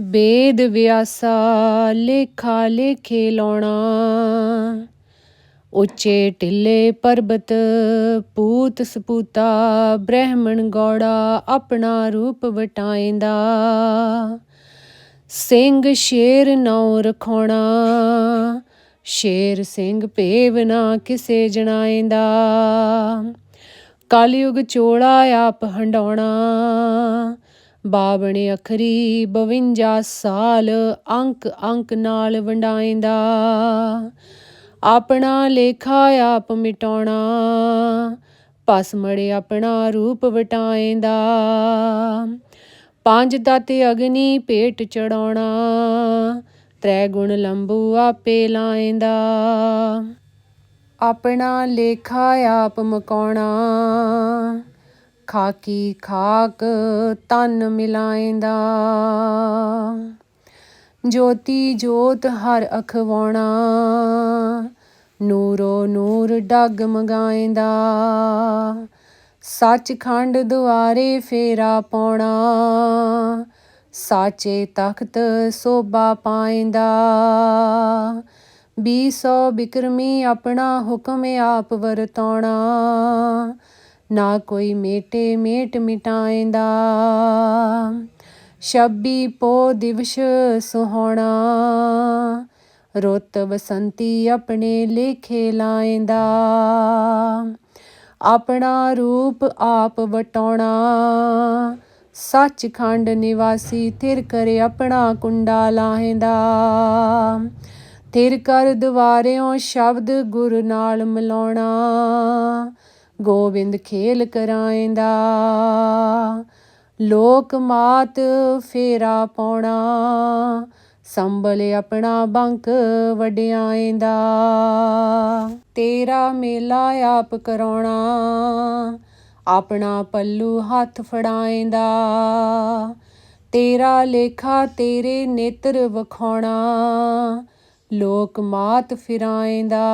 ਬੇਦ ਵਿਆਸਾ ਲੇਖਾ ਲੇਖੇ ਲਾਉਣਾ। ਉੱਚੇ ਟਿੱਲੇ ਪਰਬਤ ਪੂਤ ਸਪੂਤਾ ਬ੍ਰਹਮਣ ਗੌੜਾ ਆਪਣਾ ਰੂਪ ਵਟਾਏਂਦਾ। ਸਿੰਘ ਸ਼ੇਰ ਨੌ ਰਖੋਣਾ, ਸ਼ੇਰ ਸਿੰਘ ਭੇਵ ਨਾ ਕਿਸੇ ਜਣਾਏਂਦਾ। ਕਲਯੁਗ ਚੋਲਾ ਆਪ ਹੰਡਾਉਣਾ ਬਾਵਣ ਅਖਰੀ 52 ਸਾਲ ਅੰਕ ਅੰਕ ਨਾਲ ਵੰਡਾਏਂਦਾ। ਆਪਣਾ ਲੇਖਾ ਆਪ ਮਿਟਾਉਣਾ, ਭਸਮੜੇ ਆਪਣਾ ਰੂਪ ਵਟਾਏਂਦਾ। ਪੰਜ ਤਤ ਅਗਨੀ ਪੇਟ ਚੜਾਉਣਾ ਤ੍ਰੈ ਗੁਣ ਲੰਬੂ ਆਪੇ ਲਾਏਂਦਾ। ਆਪਣਾ ਲੇਖਾ ਆਪ ਮਕਾਉਣਾ ਖਾਕੀ ਖਾਕ ਤਨ ਮਿਲਾਏਂਦਾ। ਜੋਤੀ ਜੋਤ ਹਰ ਅਖਵਾਉਣਾ, ਨੂਰੋ ਨੂਰ ਡਗ ਮਗਾਏਂਦਾ। ਸੱਚਖੰਡ ਦੁਆਰੇ ਫੇਰਾ ਪਾਉਣਾ, ਸਾਚੇ ਤਖਤ ਸੋਭਾ ਪਾਏਂਦਾ। ਬੀ ਸੌ ਬਿਕਰਮੀ ਆਪਣਾ ਹੁਕਮ ਆਪ ਵਰਤਾਉਣਾ ਨਾ ਕੋਈ ਮੇਟੇ ਮੇਟ ਮਿਟਾਏਂਦਾ। ਛੱਬੀ ਪੋ ਦਿਵਸ ਸੁਹਾਣਾ ਰੁੱਤ ਬਸੰਤੀ ਆਪਣੇ ਲੇਖੇ ਲਾਏਂਦਾ। ਆਪਣਾ ਰੂਪ ਆਪ ਵਟਾਉਣਾ, ਸੱਚਖੰਡ ਨਿਵਾਸੀ ਥਿਰ ਕਰੇ ਆਪਣਾ ਕੁੰਡਾ ਲਾਹੇਂਦਾ। ਥਿਰ ਕਰ ਦੁਆਰਿਓਂ ਸ਼ਬਦ ਗੁਰ ਨਾਲ ਮਿਲਾਉਣਾ ਗੋਬਿੰਦ ਖੇਲ ਕਰਾਏਂਦਾ। ਲੋਕ ਮਾਤ ਫੇਰਾ ਪਾਉਣਾ, ਸੰਭਲ ਆਪਣਾ ਬੰਕ ਵਡਿਆਏਂਦਾ। ਤੇਰਾ ਮੇਲਾ ਆਪ ਕਰਾਉਣਾ, ਆਪਣਾ ਪੱਲੂ ਹੱਥ ਫੜਾਏਂਦਾ। ਤੇਰਾ ਲੇਖਾ ਤੇਰੇ ਨੇਤਰ ਵਖਾਉਣਾ, ਲੋਕ ਮਾਤ ਫਿਰਾਏਂਦਾ।